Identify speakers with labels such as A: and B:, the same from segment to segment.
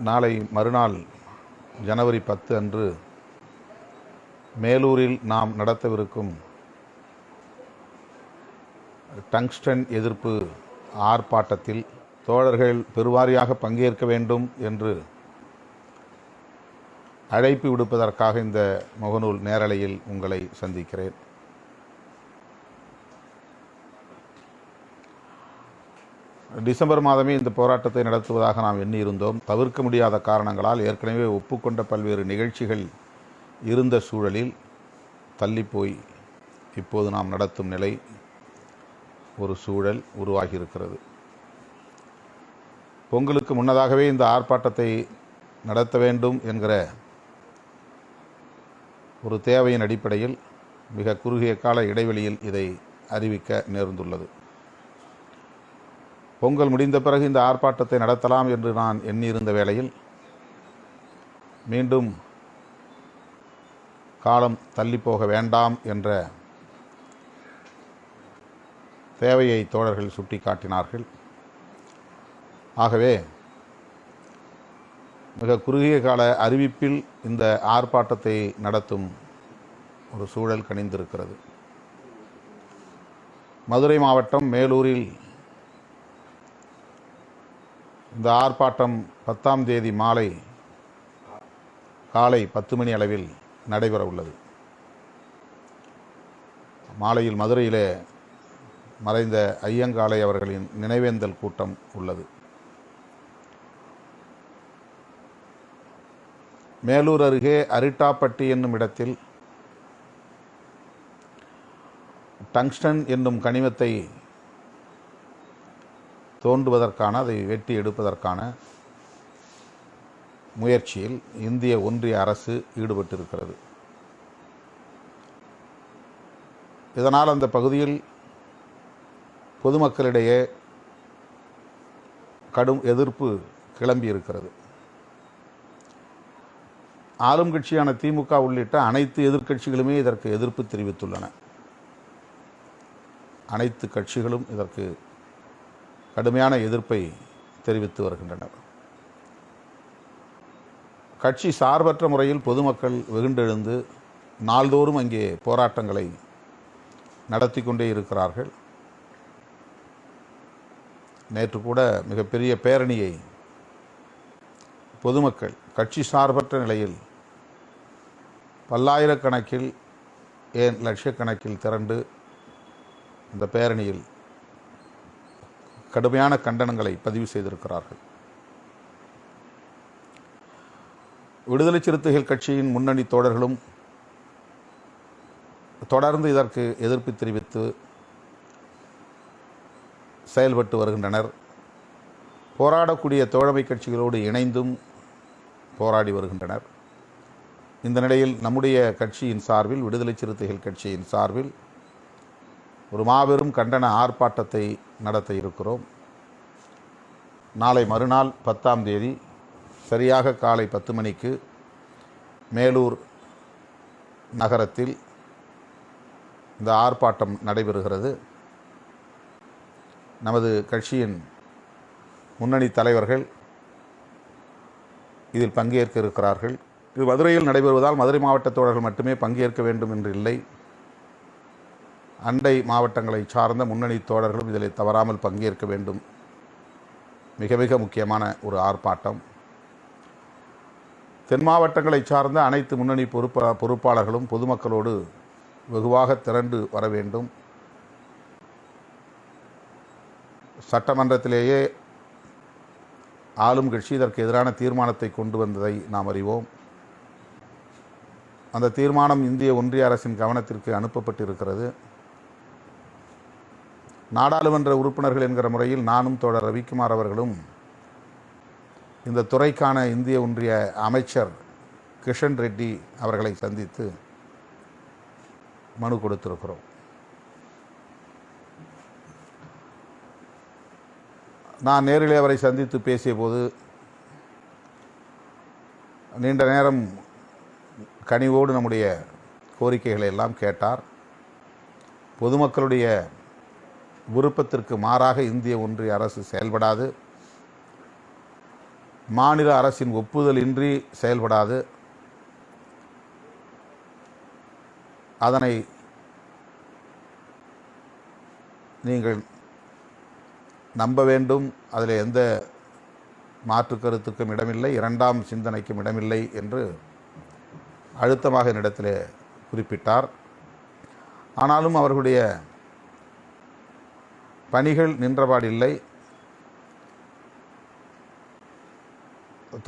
A: நாளை மறுநாள் ஜனவரி பத்து அன்று மேலூரில் நாம் நடத்தவிருக்கும் டங்ஸ்டன் எதிர்ப்பு ஆர்ப்பாட்டத்தில் தோழர்கள் பெருவாரியாக பங்கேற்க வேண்டும் என்று அழைப்பு விடுப்பதற்காக இந்த முகநூல் நேரலையில் உங்களை சந்திக்கிறேன். டிசம்பர் மாதமே இந்த போராட்டத்தை நடத்துவதாக நாம் எண்ணியிருந்தோம். தவிர்க்க முடியாத காரணங்களால் ஏற்கனவே ஒப்புக்கொண்ட பல்வேறு நிகழ்ச்சிகள் இருந்த சூழலில் தள்ளிப்போய் இப்போது நாம் நடத்தும் நிலை ஒரு சூழல் உருவாகியிருக்கிறது. பொங்கலுக்கு முன்னதாகவே இந்த ஆர்ப்பாட்டத்தை நடத்த வேண்டும் என்கிற ஒரு தேவையின் அடிப்படையில் மிக குறுகிய கால இடைவெளியில் இதை அறிவிக்க நேர்ந்துள்ளது. பொங்கல் முடிந்த பிறகு இந்த ஆர்ப்பாட்டத்தை நடத்தலாம் என்று நான் எண்ணியிருந்த வேளையில் மீண்டும் காலம் தள்ளிப்போக வேண்டாம் என்ற தேவையை தோழர்கள் சுட்டிக்காட்டினார்கள். ஆகவே மிக குறுகிய கால அறிவிப்பில் இந்த ஆர்ப்பாட்டத்தை நடத்தும் ஒரு சூழல் கணிந்திருக்கிறது மதுரை மாவட்டம் மேலூரில் இந்த ஆர்ப்பாட்டம் பத்தாம் தேதி மாலை காலை பத்து மணி அளவில் நடைபெற உள்ளது. மாலையில் மதுரையிலே மறைந்த ஐயங்காளை அவர்களின் நினைவேந்தல் கூட்டம் உள்ளது. மேலூர் அருகே அரிட்டாப்பட்டி என்னும் இடத்தில் டங்ஸ்டன் என்னும் கனிமத்தை தோன்றுவதற்கான அதை வெட்டி எடுப்பதற்கான முயற்சியில் இந்திய ஒன்றிய அரசு ஈடுபட்டிருக்கிறது. இதனால் அந்த பகுதியில் பொதுமக்களிடையே கடும் எதிர்ப்பு கிளம்பி இருக்கிறது ஆளும் கட்சியான திமுக உள்ளிட்ட அனைத்து எதிர்க்கட்சிகளுமே இதற்கு எதிர்ப்பு தெரிவித்துள்ளன. அனைத்து கட்சிகளும் இதற்கு கடுமையான எதிர்ப்பை தெரிவித்து வருகின்றனர். கட்சி சார்பற்ற முறையில் பொதுமக்கள் வெகுண்டெழுந்து நாள்தோறும் அங்கே போராட்டங்களை நடத்தி கொண்டே இருக்கிறார்கள். நேற்று கூட மிகப்பெரிய பேரணியை பொதுமக்கள் கட்சி சார்பற்ற நிலையில் பல்லாயிரக்கணக்கில் ஏன் லட்சக்கணக்கில் திரண்டு இந்த பேரணியில் கடுமையான கண்டனங்களை பதிவு செய்திருக்கிறார்கள். விடுதலை சிறுத்தைகள் கட்சியின் முன்னணி தோழர்களும் தொடர்ந்து இதற்கு எதிர்ப்பு தெரிவித்து செயல்பட்டு வருகின்றனர். போராடக்கூடிய தோழமை கட்சிகளோடு இணைந்தும் போராடி வருகின்றனர். இந்த நிலையில் நம்முடைய கட்சியின் சார்பில் விடுதலை சிறுத்தைகள் கட்சியின் சார்பில் ஒரு மாபெரும் கண்டன ஆர்ப்பாட்டத்தை நடத்த இருக்கிறோம். நாளை மறுநாள் பத்தாம் தேதி சரியாக காலை பத்து மணிக்கு மேலூர் நகரத்தில் இந்த ஆர்ப்பாட்டம் நடைபெறுகிறது. நமது கட்சியின் முன்னணி தலைவர்கள் இதில் பங்கேற்க இருக்கிறார்கள். இது மதுரையில் நடைபெறுவதால் மதுரை மாவட்ட தோழர்கள் மட்டுமே பங்கேற்க வேண்டும் என்று இல்லை. அண்டை மாவட்டங்களை சார்ந்த முன்னணி தோழர்களும் இதில் தவறாமல் பங்கேற்க வேண்டும். மிக மிக முக்கியமான ஒரு ஆர்ப்பாட்டம். தென் மாவட்டங்களை சார்ந்த அனைத்து முன்னணி பொறுப்பா பொறுப்பாளர்களும் பொதுமக்களோடு வெகுவாக திரண்டு வர வேண்டும். சட்டமன்றத்திலேயே ஆளும் கட்சி இதற்கு எதிரான தீர்மானத்தை கொண்டு வந்ததை நாம் அறிவோம். அந்த தீர்மானம் இந்திய ஒன்றிய அரசின் கவனத்திற்கு அனுப்பப்பட்டிருக்கிறது. நாடாளுமன்ற உறுப்பினர்கள் என்கிற முறையில் நானும் தோழர் ரவிக்குமார் அவர்களும் இந்த துறைக்கான இந்திய ஒன்றிய அமைச்சர் கிஷன் ரெட்டி அவர்களை சந்தித்து மனு கொடுத்திருக்கிறோம். நான் நேரிலே அவரை சந்தித்து பேசிய போது நீண்ட நேரம் கனிவோடு நம்முடைய கோரிக்கைகளை எல்லாம் கேட்டார். பொதுமக்களுடைய விருப்பத்திற்கு மாறாக இந்திய ஒன்றிய அரசு செயல்படாது. மாநில அரசின் ஒப்புதல் இன்றி செயல்படாது. அதனை நீங்கள் நம்ப வேண்டும். அதில் எந்த மாற்று கருத்துக்கும் இடமில்லை. இரண்டாம் சிந்தனைக்கும் இடமில்லை என்று அழுத்தமாக என்னிடத்தில் குறிப்பிட்டார். ஆனாலும் அவர்களுடைய பணிகள் நின்றபாடில்லை.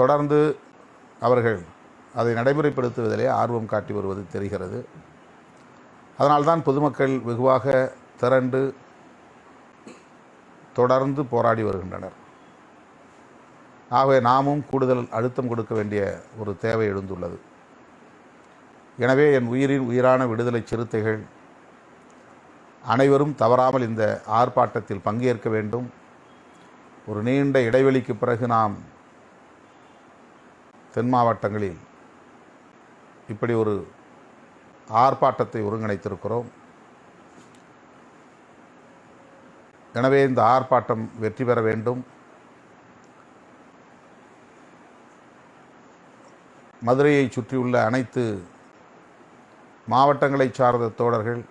A: தொடர்ந்து அவர்கள் அதை நடைமுறைப்படுத்துவதிலே ஆர்வம் காட்டி வருவது தெரிகிறது. அதனால்தான் பொதுமக்கள் வெகுவாக திரண்டு தொடர்ந்து போராடி வருகின்றனர். ஆகவே நாமும் கூடுதல் அழுத்தம் கொடுக்க வேண்டிய ஒரு தேவை எழுந்துள்ளது. எனவே என் உயிரின் உயிரான விடுதலை சிறுத்தைகள் அனைவரும் தவறாமல் இந்த ஆர்ப்பாட்டத்தில் பங்கேற்க வேண்டும். ஒரு நீண்ட இடைவெளிக்கு பிறகு நாம் தென் மாவட்டங்களில் இப்படி ஒரு ஆர்ப்பாட்டத்தை ஒருங்கிணைத்திருக்கிறோம். எனவே இந்த ஆர்ப்பாட்டம் வெற்றி பெற வேண்டும். மதுரையை சுற்றியுள்ள அனைத்து மாவட்டங்களை சார்ந்த தோழர்கள்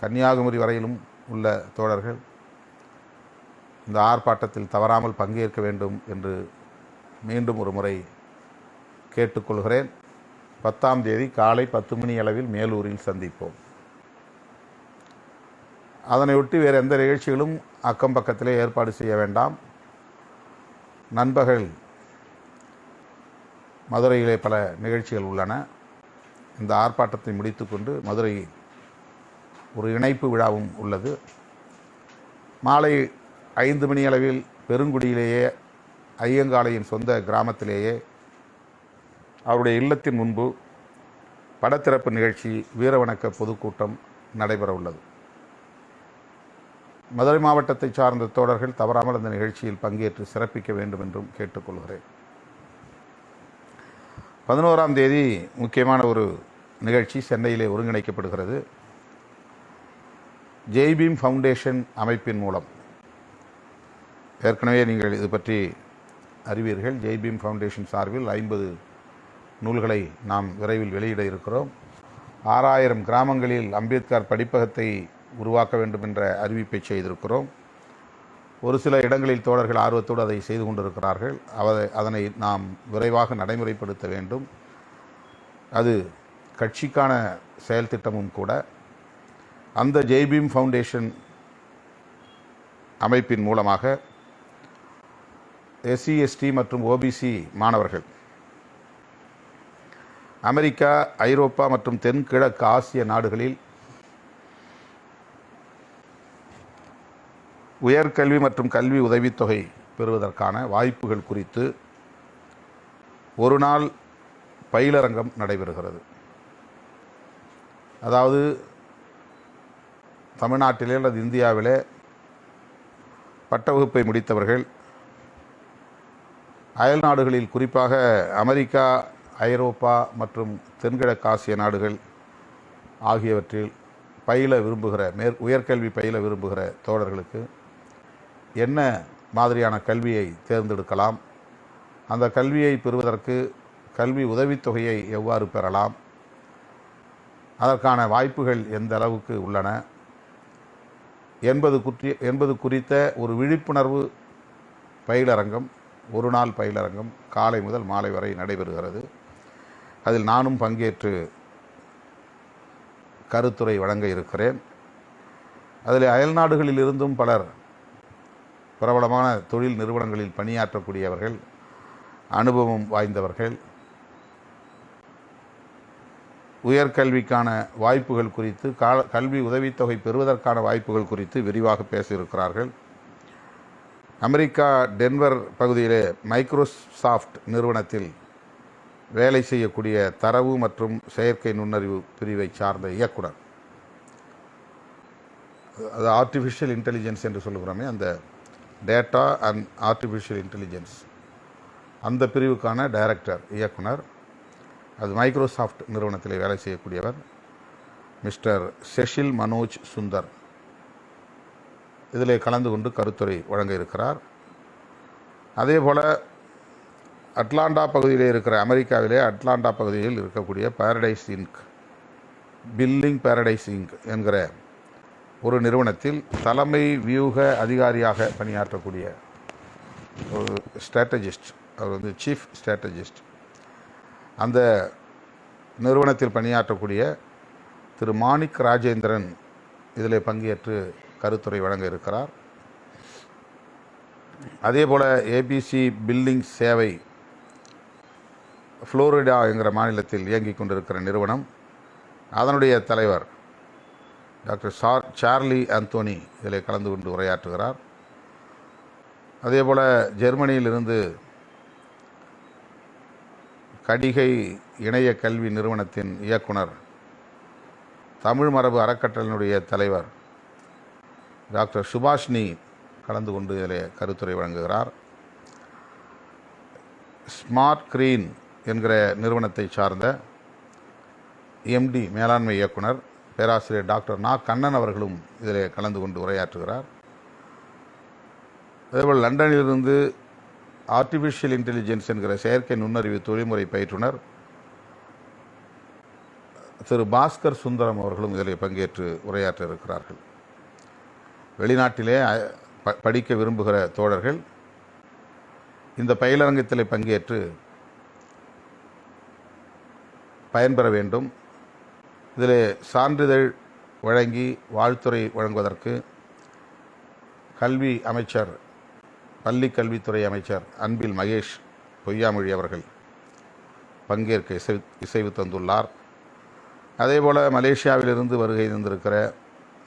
A: கன்னியாகுமரி வரையிலும் உள்ள தோழர்கள் இந்த ஆர்ப்பாட்டத்தில் தவறாமல் பங்கேற்க வேண்டும் என்று மீண்டும் ஒரு முறை கேட்டுக்கொள்கிறேன். பத்தாம் தேதி காலை பத்து மணி அளவில் மேலூரில் சந்திப்போம். அதனையொட்டி வேறு எந்த நிகழ்ச்சிகளும் அக்கம் பக்கத்திலே ஏற்பாடு செய்ய வேண்டாம். நண்பகல் மதுரையிலே பல நிகழ்ச்சிகள் உள்ளன. இந்த ஆர்ப்பாட்டத்தை முடித்துக்கொண்டு மதுரை ஒரு இணைப்பு விழாவும் உள்ளது. மாலை ஐந்து மணி அளவில் பெருங்குடியிலேயே ஐயங்காளையின் சொந்த கிராமத்திலேயே அவருடைய இல்லத்தின் முன்பு படத்திறப்பு நிகழ்ச்சி வீரவணக்க பொதுக்கூட்டம் நடைபெற உள்ளது. மதுரை மாவட்டத்தை சார்ந்த தோழர்கள் தவறாமல் அந்த நிகழ்ச்சியில் பங்கேற்று சிறப்பிக்க வேண்டும் என்றும் கேட்டுக்கொள்கிறேன். பதினோராம் தேதி முக்கியமான ஒரு நிகழ்ச்சி சென்னையிலே ஒருங்கிணைக்கப்படுகிறது. ஜெய்பீம் ஃபவுண்டேஷன் அமைப்பின் மூலம். ஏற்கனவே நீங்கள் இது பற்றி அறிவீர்கள். ஜெய்பீம் ஃபவுண்டேஷன் சார்பில் ஐம்பது நூல்களை நாம் விரைவில் வெளியிட இருக்கிறோம். ஆறாயிரம் கிராமங்களில் அம்பேத்கர் படிப்பகத்தை உருவாக்க வேண்டும் என்ற அறிவிப்பை செய்திருக்கிறோம். ஒரு சில இடங்களில் தோழர்கள் ஆர்வத்தோடு அதை செய்து கொண்டிருக்கிறார்கள். அவ- அதனை நாம் விரைவாக நடைமுறைப்படுத்த வேண்டும். அது கட்சிக்கான செயல் திட்டமும் கூட. அந்த ஜெய்பீம் ஃபவுண்டேஷன் அமைப்பின் மூலமாக எஸ்சி எஸ்டி மற்றும் ஓபிசி மாணவர்கள் அமெரிக்கா ஐரோப்பா மற்றும் தென்கிழக்கு ஆசிய நாடுகளில் உயர்கல்வி மற்றும் கல்வி உதவித்தொகை பெறுவதற்கான வாய்ப்புகள் குறித்து ஒரு நாள் பயிலரங்கம் நடைபெறுகிறது. அதாவது தமிழ்நாட்டிலே அல்லது இந்தியாவிலே பட்ட வகுப்பை முடித்தவர்கள் அயல் நாடுகளில் குறிப்பாக அமெரிக்கா ஐரோப்பா மற்றும் தென்கிழக்கு ஆசிய நாடுகள் ஆகியவற்றில் பயில விரும்புகிற மேற் உயர்கல்வி பயில விரும்புகிற தோழர்களுக்கு என்ன மாதிரியான கல்வியை தேர்ந்தெடுக்கலாம்? அந்த கல்வியை பெறுவதற்கு கல்வி உதவித்தொகையை எவ்வாறு பெறலாம்? அதற்கான வாய்ப்புகள் எந்த அளவுக்கு உள்ளன? என்பது குற்றி என்பது குறித்த ஒரு விழிப்புணர்வு பயிலரங்கம் ஒரு நாள் பயிலரங்கம் காலை முதல் மாலை வரை நடைபெறுகிறது. அதில் நானும் பங்கேற்று கருத்துரை வழங்க இருக்கிறேன். அதில் அயல்நாடுகளில் இருந்தும் பலர் பிரபலமான தொழில் நிறுவனங்களில் பணியாற்றக்கூடியவர்கள் அனுபவம் வாய்ந்தவர்கள் உயர்கல்விக்கான வாய்ப்புகள் குறித்து கால கல்வி உதவித்தொகை பெறுவதற்கான வாய்ப்புகள் குறித்து விரிவாக பேசியிருக்கிறார்கள். அமெரிக்கா டென்வர் பகுதியிலே மைக்ரோசாஃப்ட் நிறுவனத்தில் வேலை செய்யக்கூடிய தரவு மற்றும் செயற்கை நுண்ணறிவு பிரிவை சார்ந்த இயக்குனர். அது ஆர்டிஃபிஷியல் இன்டெலிஜென்ஸ் என்று சொல்லுகிறோமே அந்த டேட்டா அண்ட் ஆர்டிஃபிஷியல் இன்டெலிஜென்ஸ் அந்த பிரிவுக்கான டைரக்டர் இயக்குனர். அது மைக்ரோசாஃப்ட் நிறுவனத்தில் வேலை செய்யக்கூடியவர் மிஸ்டர் செஷில் மனோஜ் சுந்தர். இதில் கலந்து கொண்டு கருத்துரை வழங்க இருக்கிறார். அதே போல் அட்லாண்டா பகுதியிலே இருக்கிற அமெரிக்காவிலே அட்லாண்டா பகுதியில் இருக்கக்கூடிய Paradise Inc billing Paradise Inc என்கிற ஒரு நிறுவனத்தில் தலைமை வியூக அதிகாரியாக பணியாற்றக்கூடிய ஒரு ஸ்ட்ராட்டஜிஸ்ட் அவர் வந்து சீஃப் ஸ்ட்ராட்டஜிஸ்ட் அந்த நிறுவனத்தில் பணியாற்றக்கூடிய திரு மாணிக் ராஜேந்திரன் இதில் பங்கேற்று கருத்துரை வழங்க இருக்கிறார். அதே போல் ஏபிசி பில்லிங் சேவை ஃப்ளோரிடா என்கிற மாநிலத்தில் இயங்கிக் கொண்டிருக்கிற நிறுவனம் அதனுடைய தலைவர் டாக்டர் சார் சார்லி அந்தோனி இதில் கலந்து கொண்டு உரையாற்றுகிறார். அதே போல் ஜெர்மனியிலிருந்து கடிகை இணைய கல்வி நிறுவனத்தின் இயக்குனர் தமிழ் மரபு அறக்கட்டளையினுடைய தலைவர் டாக்டர் சுபாஷ்னி கலந்து கொண்டு இதில் கருத்துரை வழங்குகிறார். ஸ்மார்ட் கிரீன் என்கிற நிறுவனத்தை சார்ந்த எம்டி மேலாண்மை இயக்குனர் பேராசிரியர் டாக்டர் நா. கண்ணன் அவர்களும் இதில் கலந்து கொண்டு உரையாற்றுகிறார். அதேபோல் லண்டனிலிருந்து ஆர்டிஃபிஷியல் இன்டெலிஜென்ஸ் என்கிற செயற்கை நுண்ணறிவு தொழில்முறை பயிற்றுனர் திரு பாஸ்கர் சுந்தரம் அவர்களும் இதில் பங்கேற்று உரையாற்ற இருக்கிறார்கள். வெளிநாட்டிலே படிக்க விரும்புகிற தோழர்கள் இந்த பயிலரங்கத்தில் பங்கேற்று பயன்பெற வேண்டும். இதில் சான்றிதழ் வழங்கி வாழ்த்துறை வழங்குவதற்கு கல்வி அமைச்சர் பள்ளி கல்வித்துறை அமைச்சர் அன்பில் மகேஷ் பொய்யாமொழி அவர்கள் பங்கேற்க இசை இசைவு தந்துள்ளார். அதேபோல் மலேசியாவிலிருந்து வருகை தந்திருக்கிற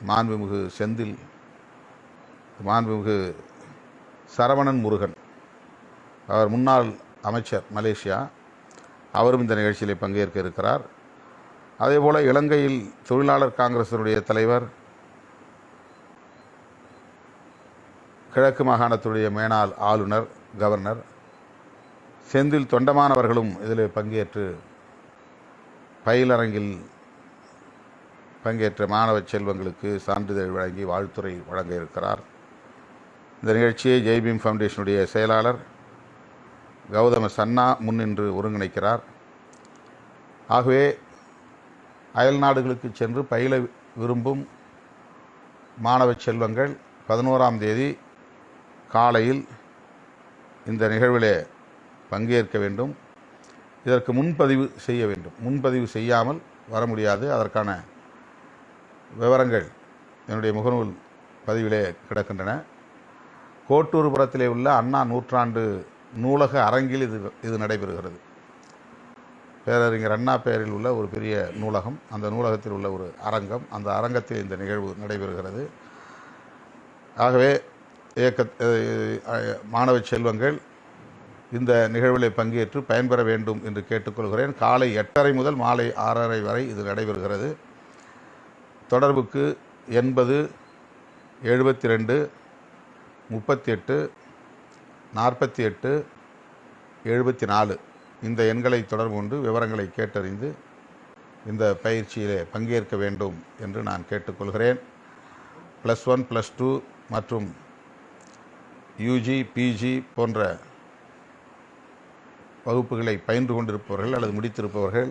A: மாண்புமிகு செந்தில் மாண்புமிகு சரவணன் முருகன் அவர் முன்னாள் அமைச்சர் மலேசியா அவரும் இந்த நிகழ்ச்சியில் பங்கேற்க இருக்கிறார். அதேபோல் இலங்கையில் தொழிலாளர் காங்கிரசினுடைய தலைவர் கிழக்கு மாகாணத்துடைய மேனாள் ஆளுநர் கவர்னர் செந்தில் தொண்டமானவர்களும் இதில் பங்கேற்று பயிலரங்கில் பங்கேற்ற மாணவ செல்வங்களுக்கு சான்றிதழ் வழங்கி வாழ்த்துறை வழங்க இருக்கிறார். இந்த நிகழ்ச்சியை ஜெய்பீம் ஃபவுண்டேஷனுடைய செயலாளர் கௌதம சன்னா முன்னின்று ஒருங்கிணைக்கிறார். ஆகவே அயல் நாடுகளுக்கு சென்று பயில விரும்பும் மாணவ செல்வங்கள் பதினோராம் தேதி காலையில் இந்த நிகழ்விலே பங்கேற்க வேண்டும். இதற்கு முன்பதிவு செய்ய வேண்டும். முன்பதிவு செய்யாமல் வர முடியாது. அதற்கான விவரங்கள் என்னுடைய முகநூல் பதிவிலே கிடக்கின்றன. கோட்டூர்புரத்திலே உள்ள அண்ணா நூற்றாண்டு நூலக அரங்கில் இது இது நடைபெறுகிறது. பேரறிஞர் அண்ணா பெயரில் உள்ள ஒரு பெரிய நூலகம். அந்த நூலகத்தில் உள்ள ஒரு அரங்கம். அந்த அரங்கத்தில் இந்த நிகழ்வு நடைபெறுகிறது. ஆகவே இயக்க மாணவ செல்வங்கள் இந்த நிகழ்வில் பங்கேற்று பயன்பெற வேண்டும் என்று கேட்டுக்கொள்கிறேன். காலை எட்டரை முதல் மாலை ஆறரை வரை இது நடைபெறுகிறது. தொடர்புக்கு எண்பது எழுபத்தி ரெண்டு முப்பத்தி எட்டு நாற்பத்தி எட்டு எழுபத்தி நாலு இந்த எண்களை தொடர்பு கொண்டு விவரங்களை கேட்டறிந்து இந்த பயிற்சியிலே பங்கேற்க வேண்டும் என்று நான் கேட்டுக்கொள்கிறேன். ப்ளஸ் ஒன் ப்ளஸ் டூ மற்றும் யூஜி பிஜி போன்ற வகுப்புகளை பயின்று கொண்டிருப்பவர்கள் அல்லது முடித்திருப்பவர்கள்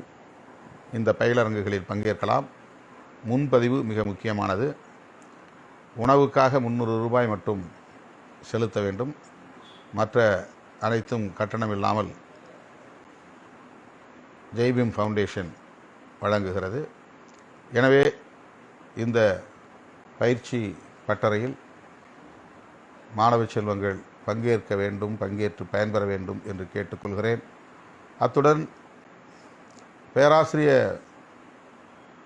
A: இந்த பயிலரங்குகளில் பங்கேற்கலாம். முன்பதிவு மிக முக்கியமானது. உணவுக்காக முந்நூறு ரூபாய் மட்டும் செலுத்த வேண்டும். மற்ற அனைத்தும் கட்டணம் இல்லாமல் ஜெய்பீம் ஃபவுண்டேஷன் வழங்குகிறது. எனவே இந்த பயிற்சி பட்டறையில் மாணவ செல்வங்கள் பங்கேற்க வேண்டும் பங்கேற்று பயன்பெற வேண்டும் என்று கேட்டுக்கொள்கிறேன். அத்துடன் பேராசிரிய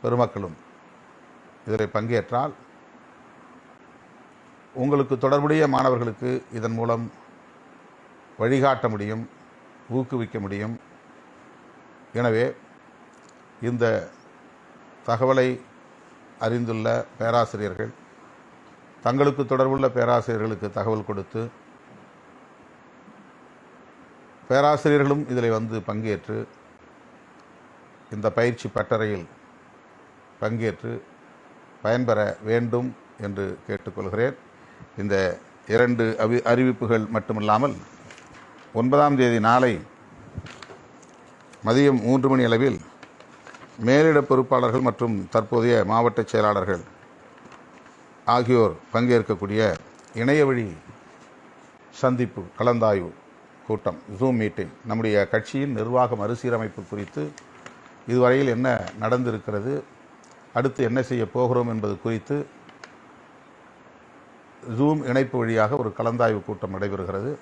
A: பெருமக்களும் இதில் பங்கேற்றால் உங்களுக்கு தொடர்புடைய மாணவர்களுக்கு இதன் மூலம் வழிகாட்ட முடியும் ஊக்குவிக்க முடியும். எனவே இந்த தகவலை அறிந்துள்ள பேராசிரியர்கள் தங்களுக்கு தொடர்புள்ள பேராசிரியர்களுக்கு தகவல் கொடுத்து பேராசிரியர்களும் இதில் வந்து பங்கேற்று இந்த பயிற்சி பட்டறையில் பங்கேற்று பயன்பெற வேண்டும் என்று கேட்டுக்கொள்கிறேன். இந்த இரண்டு அவி அறிவிப்புகள் மட்டுமில்லாமல் ஒன்பதாம் தேதி நாளை மதியம் மூன்று மணி அளவில் மேலிட பொறுப்பாளர்கள் மற்றும் தற்போதைய மாவட்ட செயலாளர்கள் ஆகியோர் பங்கேற்கக்கூடிய இணையவழி சந்திப்பு கலந்தாய்வு கூட்டம் ஜூம் மீட்டிங் நம்முடைய கட்சியின் நிர்வாக மறுசீரமைப்பு குறித்து இதுவரையில் என்ன நடந்திருக்கிறது அடுத்து என்ன செய்ய போகிறோம் என்பது குறித்து ஜூம் இணைப்பு வழியாக ஒரு கலந்தாய்வு கூட்டம் நடைபெறுகிறது.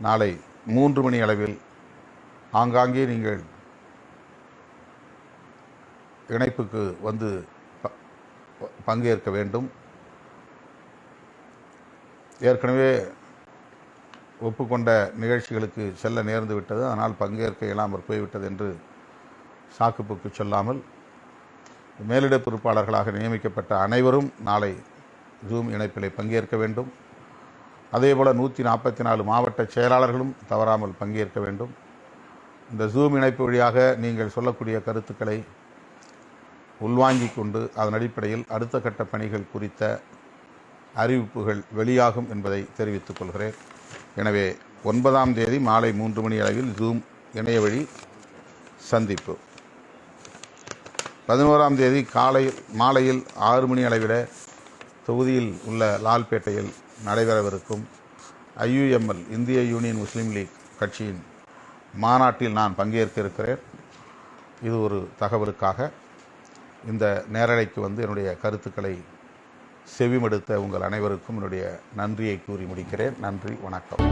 A: நாளை மூன்று மணி அளவில் ஆங்காங்கே நீங்கள் இணைப்புக்கு வந்து ப- ப- பங்கேற்க வேண்டும். ஏற்கனவே ஒப்புக்கொண்ட நிகழ்ச்சிகளுக்கு செல்ல நேர்ந்து விட்டது. அதனால் பங்கேற்க இயலாமற் போய்விட்டது என்று சாக்குப்போக்கு சொல்லாமல் மேலிட பொறுப்பாளர்களாக நியமிக்கப்பட்ட அனைவரும் நாளை ஜூம் இணைப்பிலே பங்கேற்க வேண்டும். அதேபோல் நூற்றி நாற்பத்தி நாலு மாவட்ட செயலாளர்களும் தவறாமல் பங்கேற்க வேண்டும். இந்த ஜூம் இணைப்பு வழியாக நீங்கள் சொல்லக்கூடிய கருத்துக்களை உள்வாங்கிக் கொண்டு அதன் அடிப்படையில் அடுத்த கட்ட பணிகள் குறித்த அறிவிப்புகள் வெளியாகும் என்பதை தெரிவித்துக் கொள்கிறேன். எனவே ஒன்பதாம் தேதி மாலை மூன்று மணி அளவில் ஜூம் இணைய வழி சந்திப்பு. பதினோராம் தேதி காலை மாலையில் ஆறு மணி அளவிட தொகுதியில் உள்ள லால்பேட்டையில் நடைபெறவிருக்கும் ஐயுஎம்எல் இந்திய யூனியன் முஸ்லீம் லீக் கட்சியின் மாநாட்டில் நான் பங்கேற்க இருக்கிறேன் இது ஒரு தகவலுக்காக. இந்த நேரலைக்கு வந்து என்னுடைய கருத்துக்களை செவிமடுத்த உங்கள் அனைவருக்கும் என்னுடைய நன்றியை கூறி முடிக்கிறேன். நன்றி வணக்கம்.